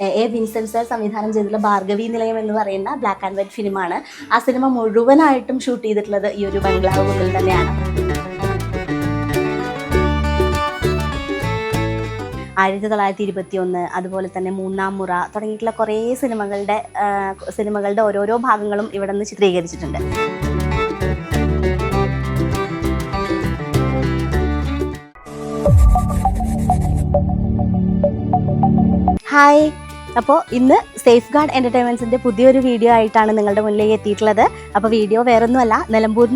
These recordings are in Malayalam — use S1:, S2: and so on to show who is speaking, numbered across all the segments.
S1: എ- വിൻസെന്റ് സർ സംവിധാനം ചെയ്തിട്ടുള്ള ഭാർഗവി നിലയം എന്ന് പറയുന്ന ബ്ലാക്ക് ആൻഡ് വൈറ്റ് ഫിലിമാണ്. ആ സിനിമ മുഴുവനായിട്ടും ഷൂട്ട് ചെയ്തിട്ടുള്ളത് ഈ ഒരു ബംഗ്ലാവ് ബംഗ്ലാവുകളിൽ തന്നെയാണ്. ആയിരത്തി തൊള്ളായിരത്തി ഇരുപത്തി ഒന്ന് അതുപോലെ തന്നെ മൂന്നാം മുറ തുടങ്ങിയിട്ടുള്ള കുറേ സിനിമകളുടെ സിനിമകളുടെ ഓരോരോ ഭാഗങ്ങളും ഇവിടെ നിന്ന് ചിത്രീകരിച്ചിട്ടുണ്ട്. ഹായ് അപ്പോൾ ഇന്ന് സേഫ് ഗാർഡ് എന്റർടൈൻമെന്റ്സിന്റെ പുതിയൊരു വീഡിയോ ആയിട്ടാണ് നിങ്ങളുടെ മുന്നിലേക്ക് എത്തിയിട്ടുള്ളത്. അപ്പോൾ വീഡിയോ വേറൊന്നുമല്ല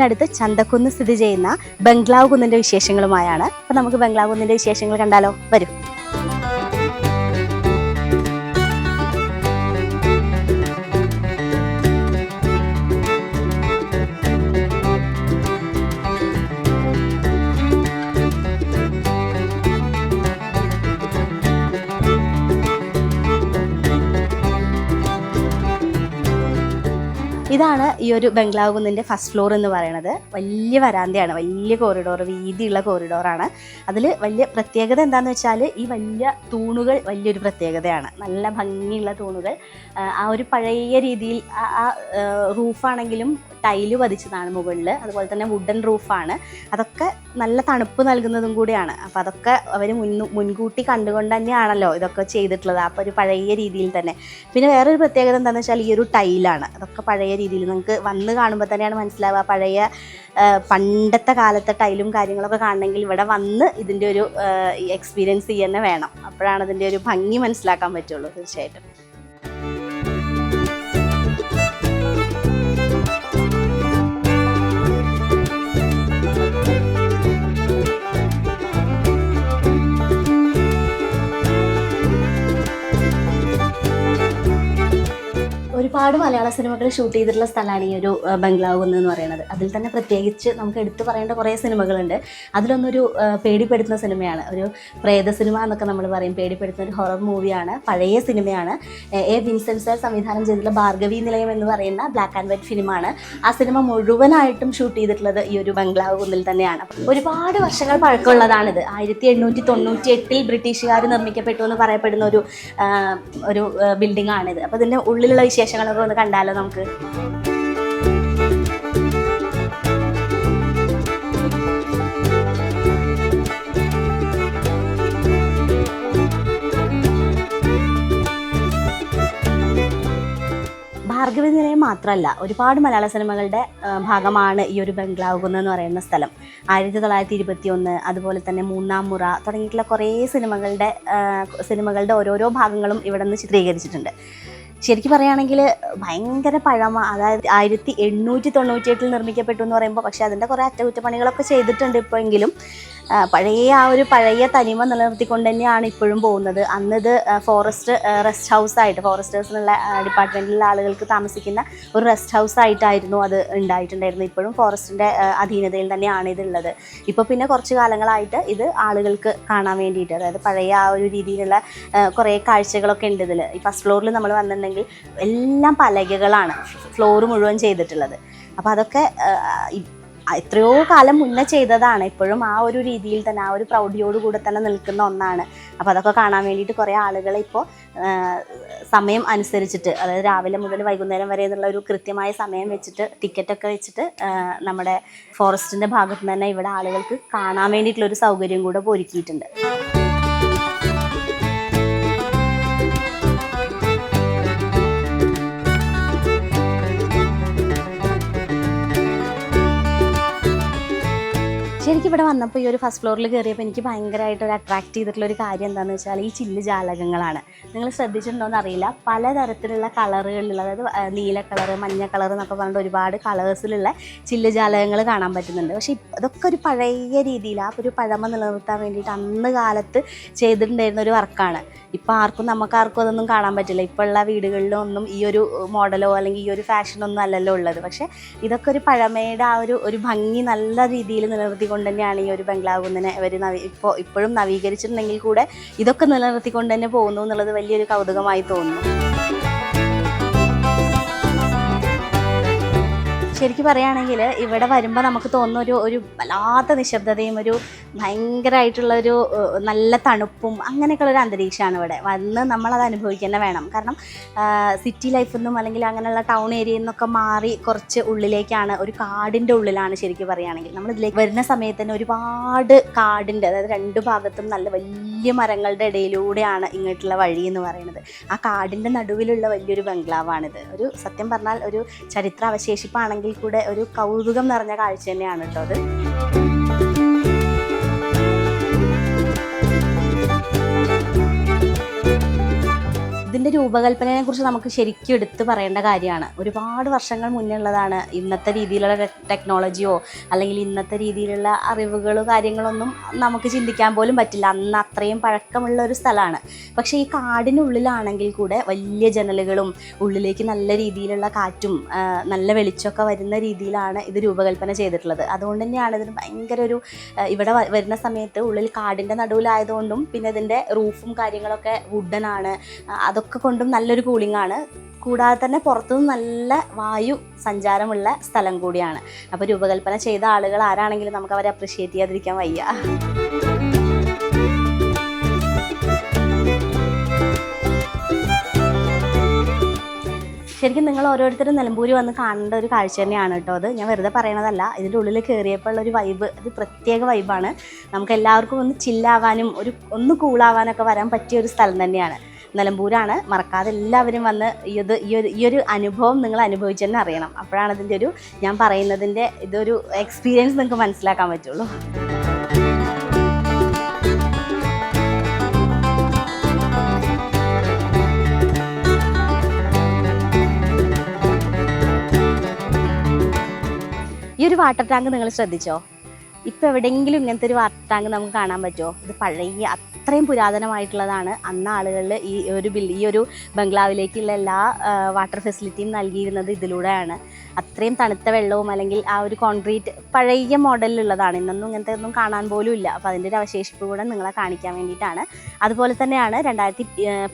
S1: അടുത്ത് ചന്തക്കുന്ന് സ്ഥിതി ചെയ്യുന്ന ബംഗ്ലാവ് കുന്നിന്റെ വിശേഷങ്ങളുമായാണ്. അപ്പോൾ നമുക്ക് ബംഗ്ലാവ് കുന്നിന്റെ വിശേഷങ്ങൾ കണ്ടാലോ? വരൂ. ഇതാണ് ഈ ഒരു ബംഗ്ലാവ് കുന്നിന്റെ ഫസ്റ്റ് ഫ്ലോർ എന്ന് പറയുന്നത് വലിയ വരാന്തയാണ് വലിയ കോറിഡോർ വീതിയുള്ള കോറിഡോറാണ് അതിൽ വലിയ പ്രത്യേകത എന്താണെന്ന് വെച്ചാൽ ഈ വലിയ തൂണുകൾ വലിയൊരു പ്രത്യേകതയാണ്. നല്ല ഭംഗിയുള്ള തൂണുകൾ. ആ, ഒരു പഴയ രീതിയിൽ ആ റൂഫാണെങ്കിലും ടൈൽ പതിച്ചതാണ് മുകളിൽ അതുപോലെ തന്നെ വുഡൻ റൂഫാണ് അതൊക്കെ നല്ല തണുപ്പ് നൽകുന്നതും കൂടിയാണ്. അപ്പോൾ അതൊക്കെ അവർ മുൻ മുൻകൂട്ടി കണ്ടുകൊണ്ട് തന്നെയാണല്ലോ ഇതൊക്കെ ചെയ്തിട്ടുള്ളത്. അപ്പോൾ ഒരു പഴയ രീതിയിൽ തന്നെ. പിന്നെ വേറൊരു പ്രത്യേകത എന്താണെന്ന് വെച്ചാൽ ഈ ഒരു ടൈലാണ്. അതൊക്കെ പഴയ രീതിയിൽ നിങ്ങൾക്ക് വന്ന് കാണുമ്പോൾ തന്നെയാണ് മനസ്സിലാവുക. പഴയ പണ്ടത്തെ കാലത്തെ ടൈലും കാര്യങ്ങളൊക്കെ കാണണമെങ്കിൽ ഇവിടെ വന്ന് ഇതിന്റെ ഒരു എക്സ്പീരിയൻസ് തന്നെ വേണം. അപ്പോഴാണ് ഇതിന്റെ ഒരു ഭംഗി മനസ്സിലാക്കാൻ പറ്റുള്ളൂ തീർച്ചയായിട്ടും. ഒരുപാട് മലയാള സിനിമകൾ ഷൂട്ട് ചെയ്തിട്ടുള്ള സ്ഥലമാണ് ഈ ഒരു ബംഗ്ലാവ് എന്ന് പറയുന്നത്. അതിൽ തന്നെ പ്രത്യേകിച്ച് നമുക്ക് എടുത്തു പറയേണ്ട കുറേ സിനിമകളുണ്ട്. അതിലൊന്നൊരു പേടിപ്പെടുത്തുന്ന സിനിമയാണ്. ഒരു പ്രേത സിനിമ എന്നൊക്കെ നമ്മൾ പറയും. പേടിപ്പെടുത്തുന്ന ഒരു ഹൊറർ മൂവിയാണ് പഴയ സിനിമയാണ്. എ വിൻസെൻസർ സംവിധാനം ചെയ്തിട്ടുള്ള ഭാർഗവി നിലയം എന്ന് പറയുന്ന ബ്ലാക്ക് ആൻഡ് വൈറ്റ് ഫിലിമാണ് ആ സിനിമ മുഴുവനായിട്ടും ഷൂട്ട് ചെയ്തിട്ടുള്ളത് ഈ ഒരു ബംഗ്ലാവ് കുന്നിൽ തന്നെയാണ്. ഒരുപാട് വർഷങ്ങൾ പഴക്കമുള്ളതാണിത്. ആയിരത്തി എണ്ണൂറ്റി തൊണ്ണൂറ്റി എട്ടിൽ ബ്രിട്ടീഷുകാർ നിർമ്മിക്കപ്പെട്ടു എന്ന് പറയപ്പെടുന്ന ഒരു ഒരു ബിൽഡിംഗ് ആണിത്. അപ്പോൾ ഇതിന്റെ ഉള്ളിലുള്ള വിശേഷങ്ങളൊക്കെ ഒന്ന് കണ്ടാലോ നമുക്ക്? ഭാർഗവി നിലയം മാത്രമല്ല ഒരുപാട് മലയാള സിനിമകളുടെ ഭാഗമാണ് ഈ ഒരു ബംഗ്ലാവ് കുന്ന് എന്ന് പറയുന്ന സ്ഥലം. ആയിരത്തി തൊള്ളായിരത്തി ഇരുപത്തി ഒന്ന് അതുപോലെ തന്നെ മൂന്നാം മുറ തുടങ്ങിയിട്ടുള്ള കുറേ സിനിമകളുടെ സിനിമകളുടെ ഓരോരോ ഭാഗങ്ങളും ഇവിടെ നിന്ന് ചിത്രീകരിച്ചിട്ടുണ്ട്. ശരിക്കും പറയുകയാണെങ്കിൽ ഭയങ്കര പഴമ. അതായത് ആയിരത്തി എണ്ണൂറ്റി തൊണ്ണൂറ്റി എട്ടിൽ നിർമ്മിക്കപ്പെട്ടു എന്ന് പറയുമ്പോൾ പക്ഷേ അതിന്റെ കുറേ അറ്റകുറ്റപ്പണികളൊക്കെ ചെയ്തിട്ടുണ്ട് ആ, പഴയ ആ ഒരു പഴയ തനിമ നിലനിർത്തിക്കൊണ്ട് തന്നെയാണ് ഇപ്പോഴും പോകുന്നത്. അന്നിത് ഫോറസ്റ്റ് റെസ്റ്റ് ഹൗസ് ആയിട്ട് ഫോറസ്റ്റേഴ്സിനുള്ള ഡിപ്പാർട്ട്മെന്റിലുള്ള ആളുകൾക്ക് താമസിക്കുന്ന ഒരു റെസ്റ്റ് ഹൗസ് ആയിട്ടായിരുന്നു അത് ഉണ്ടായിട്ടുണ്ടായിരുന്നത്. ഇപ്പോഴും ഫോറസ്റ്റിന്റെ അധീനതയിൽ തന്നെയാണ് ഇതുള്ളത്. ഇപ്പോൾ പിന്നെ കുറച്ച് കാലങ്ങളായിട്ട് ഇത് ആളുകൾക്ക് കാണാൻ വേണ്ടിയിട്ട് അതായത് പഴയ ആ ഒരു രീതിയിലുള്ള കുറേ കാഴ്ചകളൊക്കെ ഉണ്ട് ഇതിൽ ഈ ഫസ്റ്റ് ഫ്ലോറിൽ നമ്മൾ വന്നിട്ടുണ്ടെങ്കിൽ എല്ലാം പലകകളാണ് ഫ്ലോർ മുഴുവൻ ചെയ്തിട്ടുള്ളത്. അപ്പോൾ അതൊക്കെ എത്രയോ കാലം മുന്നേ ചെയ്തതാണ്. ഇപ്പോഴും ആ ഒരു രീതിയിൽ തന്നെ ആ ഒരു പ്രൗഢിയോടുകൂടെ തന്നെ നിൽക്കുന്ന ഒന്നാണ്. അപ്പോൾ അതൊക്കെ കാണാൻ വേണ്ടിയിട്ട് കുറേ ആളുകൾ ഇപ്പോൾ സമയം അനുസരിച്ചിട്ട് അതായത് രാവിലെ മുതൽ വൈകുന്നേരം വരെ എന്നുള്ള ഒരു കൃത്യമായ സമയം വെച്ചിട്ട് ടിക്കറ്റൊക്കെ വെച്ചിട്ട് നമ്മുടെ ഫോറസ്റ്റിന്റെ ഭാഗത്ത് തന്നെ ഇവിടെ ആളുകൾക്ക് കാണാൻ വേണ്ടിയിട്ടുള്ള ഒരു സൗകര്യം കൂടെ ഒരുക്കിയിട്ടുണ്ട്. ശരിക്കും ഇവിടെ വന്നപ്പോൾ ഈ ഒരു ഫസ്റ്റ് ഫ്ലോറിൽ കയറിയപ്പോൾ എനിക്ക് ഭയങ്കരമായിട്ട് ഒരു അട്രാക്ട് ചെയ്തിട്ടുള്ള ഒരു കാര്യം എന്താണെന്ന് വെച്ചാൽ ഈ ചില്ല് ജാലകങ്ങളാണ്. നിങ്ങൾ ശ്രദ്ധിച്ചിട്ടുണ്ടോ അറിയില്ല. പലതരത്തിലുള്ള കളറുകളിലുള്ള അതായത് നീല കളർ മഞ്ഞ കളർ എന്നൊക്കെ പറഞ്ഞിട്ട് ഒരുപാട് കളേഴ്സിലുള്ള ചില്ല് ജാലകങ്ങൾ കാണാൻ പറ്റുന്നുണ്ട്. പക്ഷേ ഇപ്പ- അതൊക്കെ ഒരു പഴയ രീതിയിൽ ആ ഒരു പഴമ നിലനിർത്താൻ വേണ്ടിയിട്ട് അന്ന് കാലത്ത് ചെയ്തിട്ടുണ്ടായിരുന്ന ഒരു വർക്കാണ് ഇപ്പോൾ ആർക്കും നമുക്കാർക്കും അതൊന്നും കാണാൻ പറ്റില്ല. ഇപ്പോഴുള്ള വീടുകളിലും ഒന്നും ഈ ഒരു മോഡലോ അല്ലെങ്കിൽ ഈ ഒരു ഫാഷനൊന്നും അല്ലല്ലോ ഉള്ളത്. പക്ഷേ ഇതൊക്കെ ഒരു പഴമയുടെ ആ ഒരു ഒരു ഭംഗി നല്ല രീതിയിൽ നിലനിർത്തിക്കൊണ്ട് തന്നെയാണ് ഈ ഒരു ബംഗ്ലാവ് കുന്നിനെ ഇവർ നവീ ഇപ്പോൾ ഇപ്പോഴും നവീകരിച്ചിട്ടുണ്ടെങ്കിൽ കൂടെ ഇതൊക്കെ നിലനിർത്തിക്കൊണ്ട് തന്നെ പോകുന്നു എന്നുള്ളത് വലിയൊരു കൗതുകമായി തോന്നുന്നു. ശരിക്കും പറയുകയാണെങ്കിൽ ഇവിടെ വരുമ്പോൾ നമുക്ക് തോന്നുന്ന ഒരു ഒരു വല്ലാത്ത നിശബ്ദതയും ഒരു ഭയങ്കരമായിട്ടുള്ളൊരു നല്ല തണുപ്പും അങ്ങനെയൊക്കെയുള്ള ഒരു അന്തരീക്ഷമാണ് ഇവിടെ. വന്ന് നമ്മളത് അനുഭവിക്കുക തന്നെ വേണം. കാരണം സിറ്റി ലൈഫിൽ നിന്നും അല്ലെങ്കിൽ അങ്ങനെയുള്ള ടൗൺ ഏരിയയിൽ നിന്നൊക്കെ മാറി കുറച്ച് ഉള്ളിലേക്കാണ് ഒരു കാടിന്റെ ഉള്ളിലാണ് ശരിക്കും പറയുകയാണെങ്കിൽ. നമ്മൾ ഇതിലേക്ക് വരുന്ന സമയത്ത് തന്നെ ഒരുപാട് കാടിന്റെ അതായത് രണ്ട് ഭാഗത്തും നല്ല വലിയ മരങ്ങളുടെ ഇടയിലൂടെയാണ് ഇങ്ങോട്ടുള്ള വഴി എന്ന് പറയുന്നത്. ആ കാടിന്റെ നടുവിലുള്ള വലിയൊരു ബംഗ്ലാവാണിത്. ഒരു സത്യം പറഞ്ഞാൽ ഒരു ചരിത്ര അവശേഷിപ്പാണെങ്കിൽ കൂടെ ഒരു കൗതുകം നിറഞ്ഞ കാഴ്ച തന്നെയാണ് കേട്ടോ അത്. ഇതിന്റെ രൂപകൽപ്പനയെ കുറിച്ച് നമുക്ക് ശരിക്കും എടുത്തു പറയേണ്ട കാര്യമാണ്. ഒരുപാട് വർഷങ്ങൾ മുന്നേ ഉള്ളതാണ് ഇന്നത്തെ രീതിയിലുള്ള ടെക്നോളജിയോ അല്ലെങ്കിൽ ഇന്നത്തെ രീതിയിലുള്ള അറിവുകളോ കാര്യങ്ങളൊന്നും നമുക്ക് ചിന്തിക്കാൻ പോലും പറ്റില്ല. അന്ന് അത്രയും പഴക്കമുള്ള ഒരു സ്ഥലമാണ്. പക്ഷേ ഈ കാടിനുള്ളിലാണെങ്കിൽ കൂടെ വലിയ ജനലുകളും ഉള്ളിലേക്ക് നല്ല രീതിയിലുള്ള കാറ്റും നല്ല വെളിച്ചമൊക്കെ വരുന്ന രീതിയിലാണ് ഇത് രൂപകൽപ്പന ചെയ്തിട്ടുള്ളത്. അതുകൊണ്ട് തന്നെയാണ് ഇതിന് ഭയങ്കര ഒരു ഇവിടെ വരുന്ന സമയത്ത് ഉള്ളിൽ കാടിന്റെ നടുവിലായതുകൊണ്ടും പിന്നെ ഇതിന്റെ റൂഫും കാര്യങ്ങളൊക്കെ വുഡനാണ് അതൊക്കെ കൊണ്ടും നല്ലൊരു കൂളിംഗ് ആണ്. കൂടാതെ തന്നെ പുറത്തുനിന്ന് നല്ല വായു സഞ്ചാരമുള്ള സ്ഥലം കൂടിയാണ്. അപ്പോൾ രൂപകൽപ്പന ചെയ്ത ആളുകൾ ആരാണെങ്കിലും നമുക്ക് അവരെ അപ്രിഷ്യേറ്റ് ചെയ്യാതിരിക്കാൻ വയ്യ. ശരിക്കും നിങ്ങൾ ഓരോരുത്തരും നിലമ്പൂരി വന്ന് കാണേണ്ട ഒരു കാഴ്ച തന്നെയാണ് കേട്ടോ അത്. ഞാൻ വെറുതെ പറയണതല്ല. ഇതിന്റെ ഉള്ളിൽ കയറിയപ്പോൾ ഉള്ള ഒരു വൈബ് അത് പ്രത്യേക വൈബാണ് നമുക്ക് എല്ലാവർക്കും ഒന്ന് ചില്ലാവാനും ഒരു ഒന്ന് കൂളാവാനൊക്കെ വരാൻ പറ്റിയ ഒരു സ്ഥലം തന്നെയാണ്. നിലമ്പൂരാണ്. മറക്കാതെ എല്ലാവരും വന്ന് ഇത് ഈ ഒരു ഈ ഒരു അനുഭവം നിങ്ങൾ അനുഭവിച്ചു തന്നെ അറിയണം. അപ്പോഴാണ് ഇതിന്റെ ഒരു ഞാൻ പറയുന്നതിന്റെ ഇതൊരു എക്സ്പീരിയൻസ് നിങ്ങൾക്ക് മനസ്സിലാക്കാൻ പറ്റുള്ളൂ. ഈ ഒരു വാട്ടർ ടാങ്ക് നിങ്ങൾ ശ്രദ്ധിച്ചോ? ഇപ്പം എവിടെയെങ്കിലും ഇങ്ങനത്തെ ഒരു വാട്ടർ നമുക്ക് കാണാൻ പറ്റുമോ ഇത് പഴയ അത്രയും പുരാതനമായിട്ടുള്ളതാണ്. അന്ന് ആളുകളിൽ ഈ ഒരു ബിൽ ഈ ഒരു ബംഗ്ലാവിലേക്കുള്ള എല്ലാ വാട്ടർ ഫെസിലിറ്റിയും നൽകിയിരുന്നത് ഇതിലൂടെയാണ്. അത്രയും തണുത്ത വെള്ളവും അല്ലെങ്കിൽ ആ ഒരു കോൺക്രീറ്റ് പഴയ മോഡലിലുള്ളതാണ്. ഇന്നൊന്നും ഇങ്ങനത്തെ ഒന്നും കാണാൻ പോലും ഇല്ല. അപ്പോൾ അതിന്റെ ഒരു അവശേഷിപ്പ് കൂടെ നിങ്ങളെ കാണിക്കാൻ വേണ്ടിയിട്ടാണ്. അതുപോലെ തന്നെയാണ് രണ്ടായിരത്തി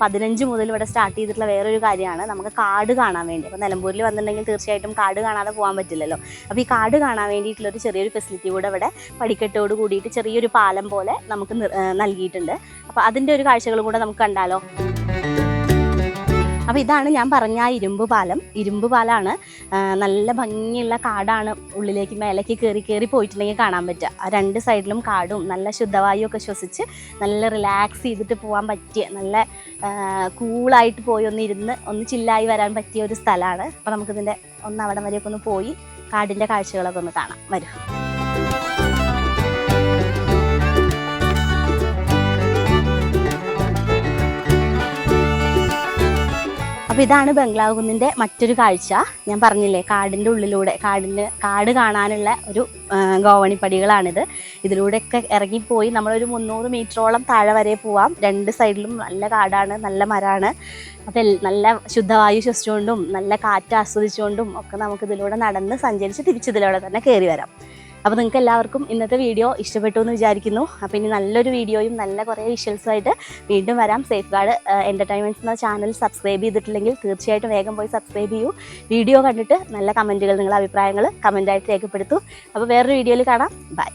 S1: പതിനഞ്ച് മുതൽ ഇവിടെ സ്റ്റാർട്ട് ചെയ്തിട്ടുള്ള വേറൊരു കാര്യമാണ്. നമുക്ക് കാട് കാണാൻ വേണ്ടി. അപ്പോൾ നിലമ്പൂരിൽ വന്നിട്ടുണ്ടെങ്കിൽ തീർച്ചയായിട്ടും കാട് കാണാതെ പോകാൻ പറ്റില്ലല്ലോ. അപ്പോൾ ഈ കാട് കാണാൻ വേണ്ടിയിട്ടുള്ള ഒരു ചെറിയൊരു ഫെസിലിറ്റി കൂടെ ഇവിടെ പടിക്കെട്ടോട് കൂടിയിട്ട് ചെറിയൊരു പാലം പോലെ നമുക്ക് നൽകിയിട്ടുണ്ട്. അപ്പോൾ അതിന്റെ ഒരു കാഴ്ചകൾ കൂടെ നമുക്ക് കണ്ടാലോ? അപ്പോൾ ഇതാണ് ഞാൻ പറഞ്ഞ ആ ഇരുമ്പ് പാലം. ഇരുമ്പ് പാലാണ് നല്ല ഭംഗിയുള്ള കാടാണ് ഉള്ളിലേക്ക് മേലേക്ക് കയറി കയറി പോയിട്ടുണ്ടെങ്കിൽ കാണാൻ പറ്റുക. ആ രണ്ട് സൈഡിലും കാടും നല്ല ശുദ്ധവായു ഒക്കെ ശ്വസിച്ച് നല്ല റിലാക്സ് ചെയ്തിട്ട് പോകാൻ പറ്റിയ നല്ല കൂളായിട്ട് പോയി ഒന്ന് ഇരുന്ന് ഒന്ന് ചില്ലായി വരാൻ പറ്റിയ ഒരു സ്ഥലമാണ്. അപ്പോൾ നമുക്കിതിന്റെ ഒന്ന് അവിടെ വരെയൊക്കെ ഒന്ന് പോയി കാടിന്റെ കാഴ്ചകളൊക്കെ ഒന്ന് കാണാം. വരും. അപ്പോൾ ഇതാണ് ബംഗ്ലാവ് കുന്നിന്റെ മറ്റൊരു കാഴ്ച. ഞാൻ പറഞ്ഞില്ലേ കാടിന്റെ ഉള്ളിലൂടെ കാടിന്റെ കാട് കാണാനുള്ള ഒരു ഗോവണിപ്പടികളാണിത്. ഇതിലൂടെയൊക്കെ ഇറങ്ങിപ്പോയി നമ്മളൊരു മുന്നൂറ് മീറ്ററോളം താഴെ വരെ പോവാം. രണ്ട് സൈഡിലും നല്ല കാടാണ് നല്ല മരമാണ് അപ്പോൾ നല്ല ശുദ്ധവായു ശ്വസിച്ചുകൊണ്ടും നല്ല കാറ്റ് ആസ്വദിച്ചുകൊണ്ടും ഒക്കെ നമുക്ക് ഇതിലൂടെ നടന്ന് സഞ്ചരിച്ച് തിരിച്ചിതിലൂടെ തന്നെ കയറി വരാം. അപ്പോൾ നിങ്ങൾക്ക് എല്ലാവർക്കും ഇന്നത്തെ വീഡിയോ ഇഷ്ടപ്പെട്ടു എന്ന് വിചാരിക്കുന്നു. അപ്പോൾ ഇനി നല്ലൊരു വീഡിയോയും നല്ല കുറേ വിഷ്വൽസുമായിട്ട് വീണ്ടും വരാം. സേഫ് ഗാർഡ് എന്റർടൈൻമെന്റ്സ് എന്ന ചാനൽ സബ്സ്ക്രൈബ് ചെയ്തിട്ടില്ലെങ്കിൽ തീർച്ചയായിട്ടും വേഗം പോയി സബ്സ്ക്രൈബ് ചെയ്യൂ. വീഡിയോ കണ്ടിട്ട് നല്ല കമന്റുകൾ നിങ്ങളുടെ അഭിപ്രായങ്ങൾ കമന്റായിട്ട് രേഖപ്പെടുത്തൂ. അപ്പോൾ വേറൊരു വീഡിയോയിൽ കാണാം. ബൈ